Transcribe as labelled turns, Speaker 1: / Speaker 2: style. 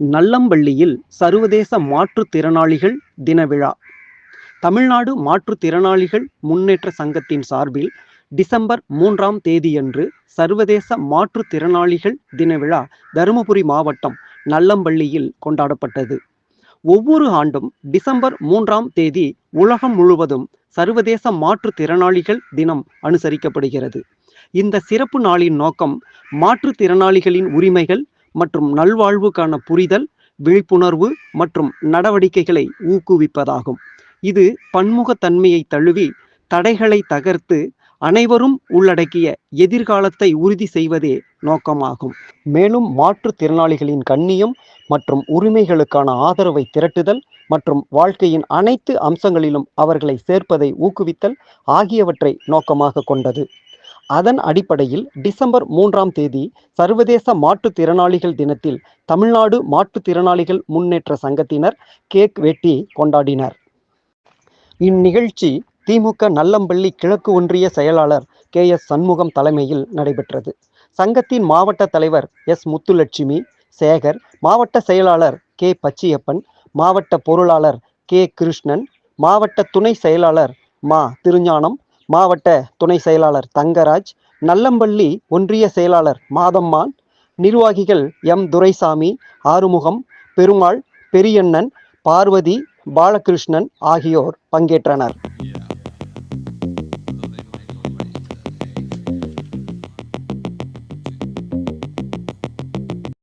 Speaker 1: நல்லம்பள்ளியில் சர்வதேச மாற்றுத்திறனாளிகள் தின விழா. தமிழ்நாடு மாற்றுத்திறனாளிகள் முன்னேற்ற சங்கத்தின் சார்பில் டிசம்பர் மூன்றாம் தேதியன்று சர்வதேச மாற்றுத்திறனாளிகள் தின விழா தருமபுரி மாவட்டம் நல்லம்பள்ளியில் கொண்டாடப்பட்டது. ஒவ்வொரு ஆண்டும் டிசம்பர் மூன்றாம் தேதி உலகம் முழுவதும் சர்வதேச மாற்றுத்திறனாளிகள் தினம் அனுசரிக்கப்படுகிறது. இந்த சிறப்பு நாளின் நோக்கம் மாற்றுத்திறனாளிகளின் உரிமைகள் மற்றும் நல்வாழ்வுக்கான புரிதல் விழிப்புணர்வு மற்றும் நடவடிக்கைகளை ஊக்குவிப்பதாகும். இது பன்முகத்தன்மையை தழுவி தடைகளை தகர்த்து அனைவரும் உள்ளடக்கிய எதிர்காலத்தை உறுதி செய்வதே நோக்கமாகும். மேலும் மாற்றுத்திறனாளிகளின் கண்ணியம் மற்றும் உரிமைகளுக்கான ஆதரவை திரட்டுதல் மற்றும் வாழ்க்கையின் அனைத்து அம்சங்களிலும் அவர்களை சேர்ப்பதை ஊக்குவித்தல் ஆகியவற்றை நோக்கமாக கொண்டது. அதன் அடிப்படையில் டிசம்பர் மூன்றாம் தேதி சர்வதேச மாற்றுத்திறனாளிகள் தினத்தில் தமிழ்நாடு மாற்றுத்திறனாளிகள் முன்னேற்ற சங்கத்தினர் கேக் வெட்டி கொண்டாடினர். இந்நிகழ்ச்சி திமுக நல்லம்பள்ளி கிழக்கு ஒன்றிய செயலாளர் கே எஸ் சண்முகம் தலைமையில் நடைபெற்றது. சங்கத்தின் மாவட்ட தலைவர் எஸ் முத்துலட்சுமி சேகர் மாவட்ட செயலாளர் கே பச்சியப்பன் மாவட்ட பொருளாளர் கே கிருஷ்ணன் மாவட்ட துணை செயலாளர் மா திருஞானம் மாவட்ட துணை செயலாளர் தங்கராஜ் நல்லம்பள்ளி ஒன்றிய செயலாளர் மாதம்மான் நிர்வாகிகள் எம். துரைசாமி ஆறுமுகம் பெருமாள் பெரியண்ணன் பார்வதி பாலகிருஷ்ணன் ஆகியோர் பங்கேற்றனர்.